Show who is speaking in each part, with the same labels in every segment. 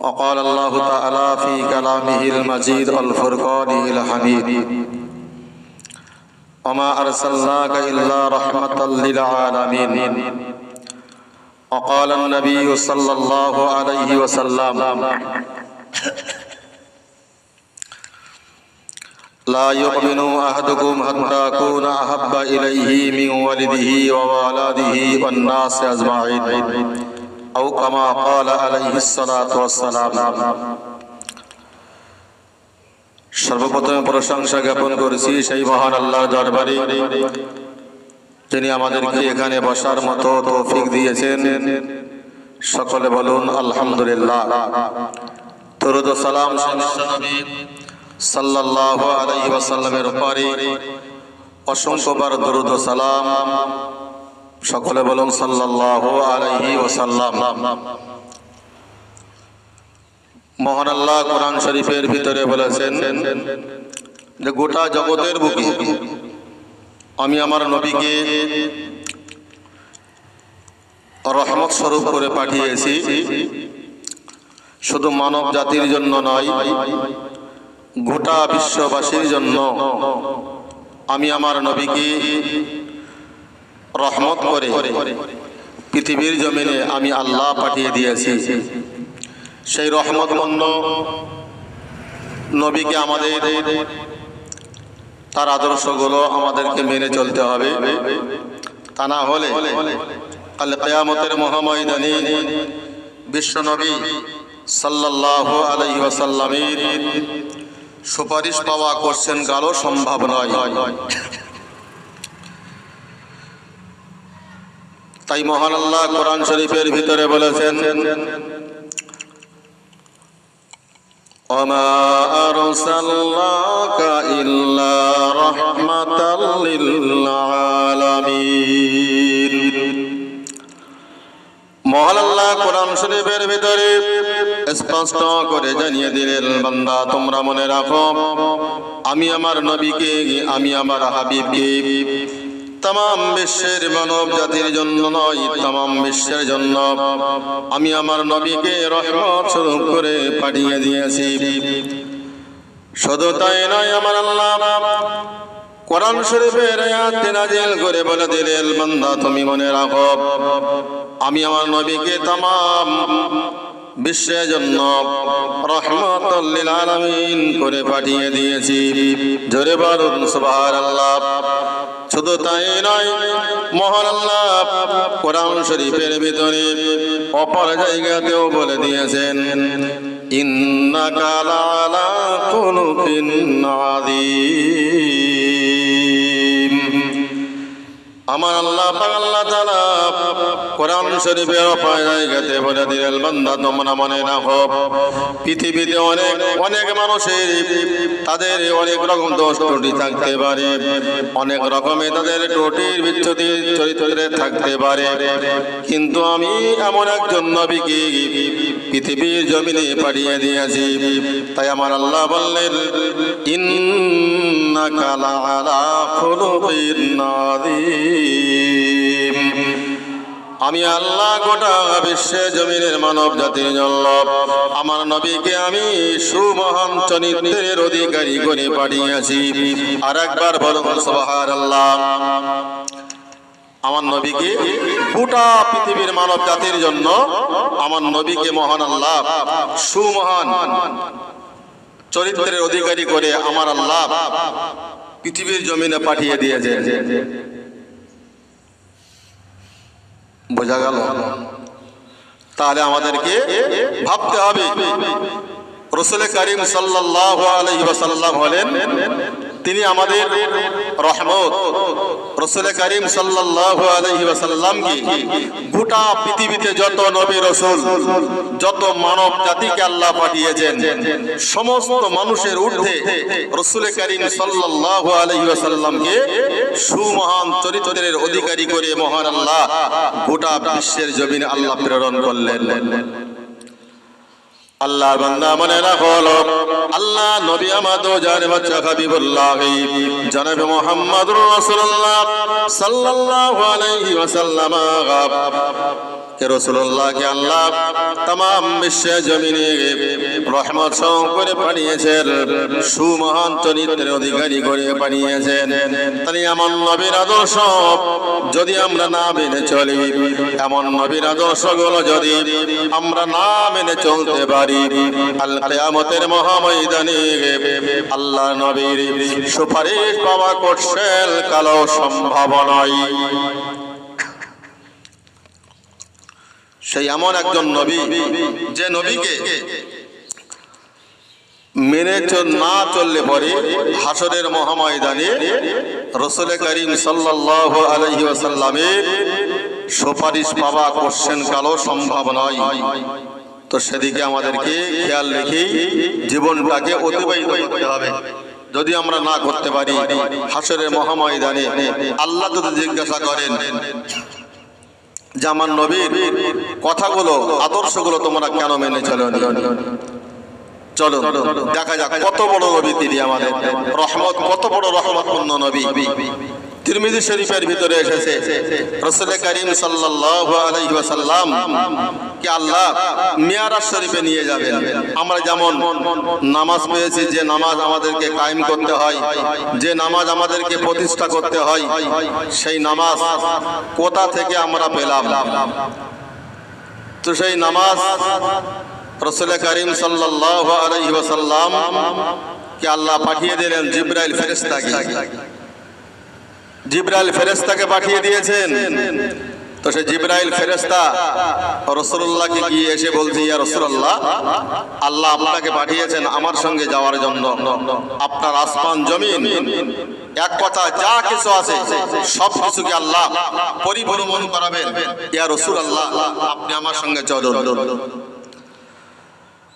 Speaker 1: وقال الله تعالى في كلامه المجيد الفرقان الحميد وما أرسلناك إلا رحمة للعالمين. وقال النبي صلى الله عليه وسلم لا يؤمن أحدكم حتى أكون أحب إليه من ولده ووالده والناس أجمعين. أو كما قال عليه الصلاة والسلام সর্বপ্রথমে প্রশংসা জ্ঞাপন করেছি সেই মহান আল্লাহর দরবারে যিনি আমাদেরকে এখানে বসার মতো তৌফিক দিয়েছেন সকলে বলুন আলহামদুলিল্লাহ তরুদ সালাম সাল্লাল্লাহু আলাইহি ওয়াসাল্লামের উপরে অসংখ্যবার দরুদ সালাম সকলে বলুন ওয়াসাল্লাম। মহান আল্লাহ কোরআন শরীফের ভিতরে বলেছেন যে গোটা জগতের বুকে আমি আমার নবীকে রহমত স্বরূপ করে পাঠিয়েছি। শুধু মানব জাতির জন্য নয়, গোটা বিশ্ববাসীর জন্য আমি আমার নবীকে রহমত করে। পৃথিবীর জমিনে আমি আল্লাহ পাঠিয়ে দিয়েছি। সেই রহমত মন্য নবীকে আমাদের, তার আদর্শগুলো আমাদেরকে মেনে চলতে হবে। তা না হলে কাল কেয়ামতের মহাময়দানি বিশ্বনবী সাল্লাহ আলাই সুপারিশ পাওয়া কোশ্চেন গালো সম্ভব নয়। তাই মহান আল্লাহ কোরআন শরীফের ভিতরে বলেছেন وما أرسلناك إلا رحمة للعالمين মহান আল্লাহ কোরআন শরীফের ভিতরে স্পষ্ট করে জানিয়ে দিলেন বান্দা তোমরা মনে রাখো আমি আমার নবীকে আমি আমার হাবিবকে তাম বিশ্বের মানব জাতির জন্য নয় তাম বিশ্বের জন্য। আমি আমার নবীকে রহমত স্বরূপ করে পাঠিয়ে দিয়েছি। শুধু তাই নয়, আমার আল্লাহ কোরআন শরীফের আয়াত নাজিল করে বলে দিলেন, বান্দা, তুমি মনে রাখো, আমি আমার নবীকে তাম বিশ্বের জন্য রহমতুল্লিল আলামিন করে পাঠিয়ে দিয়েছি। জোরে বারুন সুবহানাল্লাহ। শুধু তাই নয়, মহান আল্লাহ কোরআন শরীফের ভিতরে অপর জায়গাতেও বলে দিয়েছেন, ইন্নাকা আলা কোন আযীম। আমার আল্লাহ আল্লাহ তাআলা কোরআন শরীফের অপায় জায়গাতে বলে দিলেন, বান্দা তোমরা মনে রাখো পৃথিবীতে অনেক অনেক মানুষের তাদের অনেক রকম দোষ ত্রুটি থাকতে পারে। অনেক রকমে তাদের ত্রুটির বিচ্ছুতি চরিত্রে থাকতে পারে। কিন্তু আমি এমন একজন নবীকে পৃথিবীর জমিনে পাঠিয়ে দিয়েছি। তাই আমার আল্লাহ বললেন খুলুকিন আযীম আমি আল্লাহ গোটা বিশ্বে জমিনের মানব জাতির জন্য, আমার নবীকে আমি সুমহান চরিত্রের অধিকারী করে পাঠিয়েছি। আর একবার বলুন আল্লাহ আমার নবীকে গোটা পৃথিবীর মানব জাতির জন্য, আমার নবীকে মহান আল্লাহ, সুমহান চরিত্রের অধিকারী করে আমার আল্লাহ পৃথিবীর জমিনে পাঠিয়ে দিয়েছে। বোঝা গেল? তাহলে আমাদেরকে ভাবতে হবে। রসুল করিম সাল্লাহ আলহিবাসাল্লাম হলেন তিনি আমাদের রহমত। রসুল করিম আলাইহি ওয়াসাল্লামকে গোটা পৃথিবীতে যত নবী রসুল, যত মানব জাতিকে আল্লাহ পাঠিয়েছেন, সমস্ত মানুষের ঊর্ধ্বে রসুল করিম আলাইহি ওয়াসাল্লামকে সুমহান চরিত্রের অধিকারী করে মহান আল্লাহ গোটা বিশ্বের জমিনে আল্লাহ প্রেরণ করলেন। আল্লাহর বান্দা মনে রাখো আল্লাহ নবী আমাদ জানে বাচ্চা হাবিবুল্লাহ জনাবে মুহাম্মদুর রাসূলুল্লাহ সাল্লাল্লাহু আলাইহি ওয়াসাল্লাম কে রাসূলুল্লাহকে আল্লাহ तमाम বিশ্ব জমিনে রহমত সহ করে পাঠিয়েছেন। সুমহান চরিত্রের অধিকারী করে পাঠিয়েছেন। তাই এমন নবীর আদর্শ যদি আমরা না মেনে চলি, এমন নবীর আদর্শগুলো যদি আমরা না মেনে চলতে পারি, আল কিয়ামতের মহাময়দানে আল্লাহ নবীর সুপারিশ পাওয়া করছেন কালো সম্ভব সেই এমন একজন নবী, যে নবীকে মেনে না চললে পরে হাসরের মহাময়দানে রসুল করিম সাল্লাল্লাহু আলাইহি ওয়াসাল্লামের সুপারিশ পাওয়া কোশ্চেন কালো সম্ভব নয়। তো সেদিকে আমাদেরকে খেয়াল রেখেই জীবনটাকে অতিবাহিত করতে হবে। যদি আমরা না করতে পারি, হাসরের মহাময়দানে আল্লাহ যদি জিজ্ঞাসা করেন, যে আমার নবীর কথাগুলো, আদর্শগুলো তোমরা কেন মেনে চলো চলো দেখা যাক কত বড় নবী তিনি আমাদের। রহমত কত বড় রহমতপূর্ণ নবী। তিরমিজি শরীফের ভিতরে এসেছে রসুল করিম সাল্লাল্লাহু আলাইহি কে আল্লাহ মিয়ারাজ শরীফে নিয়ে যাবেন। আমরা যেমন নামাজ পেয়েছি যে নামাজ আমাদেরকে কায়েম করতে হয় যে নামাজ আমাদেরকে প্রতিষ্ঠা করতে হয় সেই নামাজ কোথা থেকে আমরা পেলাম? তো সেই নামাজ রসুল করিম ওয়াসাল্লাম কে আল্লাহ পাঠিয়ে দিলেন জিব্রাইল ফেরেশতাকে। জিব্রাইল ফেরেশতাকে পাঠিয়ে দিয়েছেন। তো সে জিব্রাইল ফেরেশতা রসুল্লাহকে গিয়ে এসে বলছে, ইয়া রসুল্লাহ আল্লাহ আপনাকে পাঠিয়েছেন আমার সঙ্গে যাওয়ার জন্য। আপনার আসমান, জমিন, এক কথা যা কিছু আছে, সব কিছুকে আল্লাহ পরিভ্রমণ করাবেন। ইয়া রসুল আল্লাহ আপনি আমার সঙ্গে চলুন।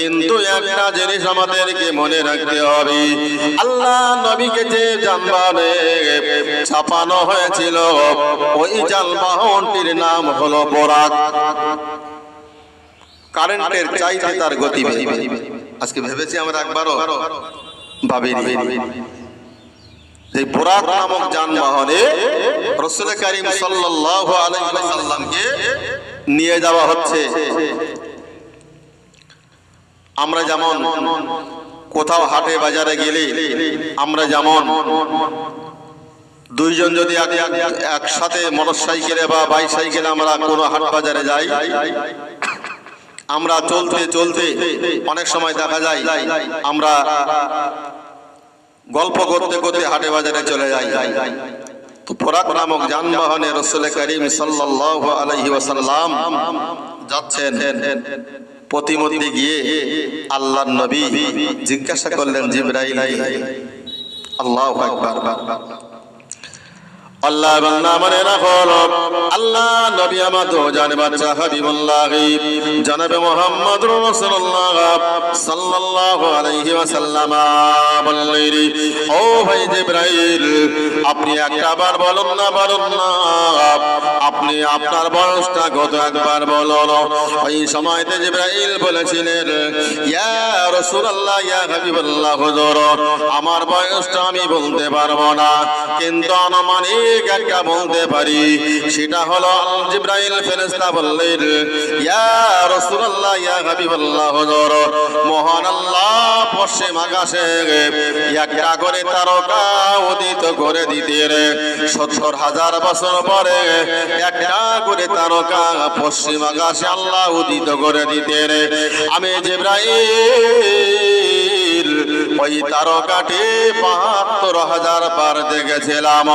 Speaker 1: কিন্তু একটা জিনিস আমাদেরকে মনে রাখতে হবে। আল্লাহ নবীকে যে যানবাহনে ছাপানো হয়েছিল, ওই যানবাহনটির নাম হলো বোরাক। কারেন্টের চাইতে তার গতি আজকে ভেবেছি আমরা একবারও ভাবিনি। যে বোরাক নামক যানবাহনে রসুল করিম সাল্লাল্লাহু আলাইহি ওয়াসাল্লামকে নিয়ে যাওয়া হচ্ছে। আমরা যেমন কোথাও হাটে বাজারে গেলে আমরা যেমন দুইজন যদি এক- এক- একসাথে মোটর সাইকেলে বা বাইক সাইকেলে আমরা কোনো হাট বাজারে যাই, আমরা চলতে চলতে অনেক সময় দেখা যায় আমরা গল্প করতে করতে হাটে বাজারে চলে যাই। তো ফোরাক নামক যানবাহনে রসুল করিম সাল্লাল্লাহু আলাইহি ওয়াসাল্লাম যাচ্ছেন। প্রতিমধ্যে গিয়ে আল্লাহ নবী জিজ্ঞাসা করলেন জিব্রাইল আল্লাহ আকবার। আল্লাহ আল্লাহ নবী তো জানে হাবিবুল্লাহ। জানাবে মুহাম্মদ রাসূলুল্লাহ সাল্লাল্লাহু আলাইহি ওয়াসাল্লাম বললেন, ও ভাই জিবরাইল, আপনি একটা বার বলুন না বলুন না। আপনি আপনার বয়সটা কত একবার বলুন। ওই সময়তে জিবরাইল বলেছিলেন, ইয়া রাসূলুল্লাহ, ইয়া হাবিবাল্লাহ, হুজুর, আমার বয়সটা আমি বলতে পারব না। কিন্তু আনুমানিক একটা বলতে পারি। সেটা হলো জিব্রাইল ফেরেশতা বললেন, ইয়া রাসূলুল্লাহ, ইয়া হাবিবাল্লাহ, হুজুর, মহান আল্লাহ পশ্চিম আকাশে একটা করে তারকা উদিত করে দিতে রে। সত্তর হাজার বছর পরে একটা করে তারকা পশ্চিম আকাশে আল্লাহ উদিত করে দিতে রে। আমি জিব্রাইল ওই তারকাটি বাহাত্তর হাজার পার দেখেছিলাম।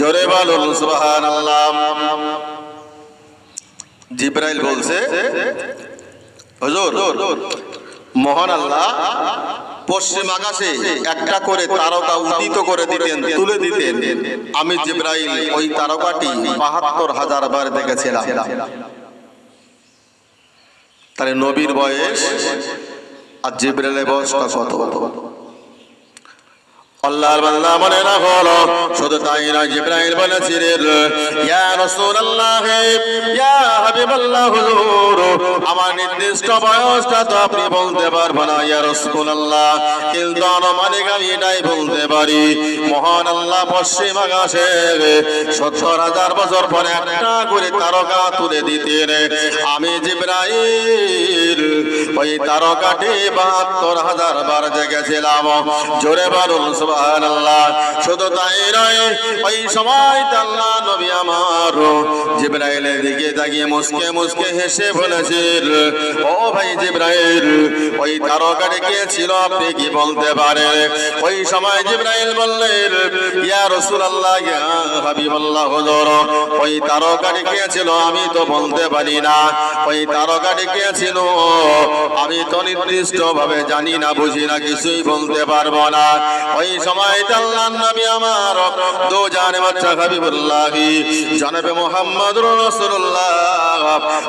Speaker 1: জোরে বলুন আল্লাহ জিব্রাইল বলছে, হুজুর, মহান আল্লাহ, পশ্চিম আকাশে একটা করে তারকা উদিত করে দিতেন, তুলে দিতেন। আমি জিব্রাইল ওই তারকাটি বাহাত্তর হাজার বার দেখেছিলাম। তাহলে নবীর বয়স আর জিব্রাইলের বয়সটা কত? আল্লাহর বান্দা মনে হলো শুধু তাই না জিব্রাইল বলেছিলেন ইয়া রাসূলুল্লাহ, ইয়া হাবিবাল্লাহ হুজুর আমার নির্দিষ্ট বয়সটা তো আপনি বলতে পারবেন না, ইয়া রাসূলুল্লাহ। কিন্তু আনুমানিক আমি এটাই বলতে পারি, মহান আল্লাহ পশ্চিম আকাশে সত্তর হাজার বছর পরে একটা করে তারকা তুলে দিতেন। আমি জিব্রাইল, ওই তারকাটি বাহাত্তর হাজার বার জেগেছিলাম জোরে বারুন তারকাটি কে ছিল আমি তো বলতে পারি না। ওই তারকাটি কে ছিল? আমি তো নির্দিষ্ট ভাবে জানি না, বুঝি না, কিছুই বলতে পারব না। ওই সময় আল্লাহ নবী আমার দো জানে বাচ্চা হাবিবুল্লাহ। জনাবে মোহাম্মদ রাসূলুল্লাহ।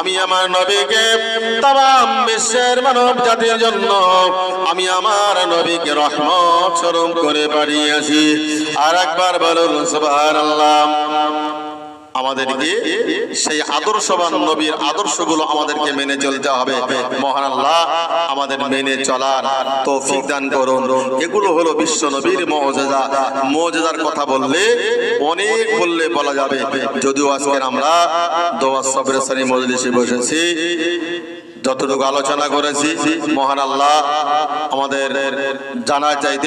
Speaker 1: আমি আমার নবীকে তাম বিশ্বের মানব জাতির জন্য আমি আমার নবীকে রহমত স্বরূপ করে পাঠিয়েছি আর একবার বলুন, সুবহানাল্লাহ। আমাদেরকে সেই আদর্শবান নবীর আদর্শগুলো আমাদেরকে মেনে চলতে হবে। মহান আল্লাহ আমাদের মেনে চলার তৌফিক দান করুন। এগুলো হলো বিশ্ব নবীর মৌজেদা মৌজেদার কথা বললে অনেক বললে বলা যাবে। যদিও আজকে আমরা দোয়া সবরে সারি মজলিসে বসেছি, যতটুকু আলোচনা করেছি, মহান আল্লাহ আমাদের জানা চাইতে